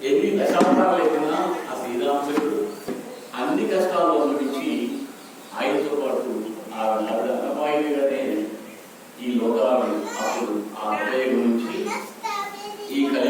ఎన్ని దశాబ్దాలు ఎక్కినా ఆ శ్రీరామచంద్రుడు అన్ని కష్టాలు అనుభవించి ఆయనతో పాటు ఆ ఆవిడ అన్నపాయిగానే ఈ లోకాలను అప్పుడు ఆ హృదయం నుంచి ఈ కలి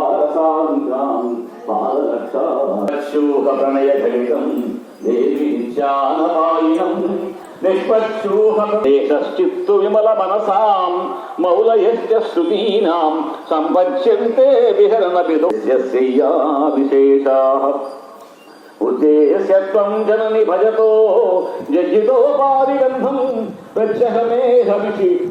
பாதலட்சாரசாந்திராம் பாதலட்சாரசோக பிரணய கடிதம் தேவி நித்யானபாயினம் భవేయం విమల మనసాం మౌలయస్య శ్రుతీనాం విహరణ విదుస్యా విశేషాః ఉద్దేశ్యత్వం జనని భజతో జడ్జితోపాదిగంధం ప్రత్యహమేహమిషి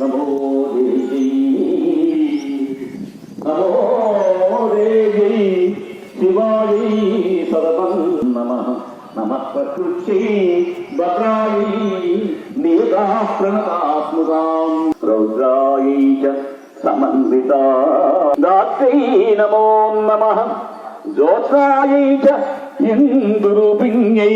నమో దేవి నమో దేవి శివాయై సర్వం నమ. నమ ప్రకృత్యై భద్రాయై నియతా ప్రణతాత్మకాం రౌద్రాయై చ సమన్విత. దాత్రై నమో నమ. జ్యోత్సాయై చ ఇందురూపిణ్యై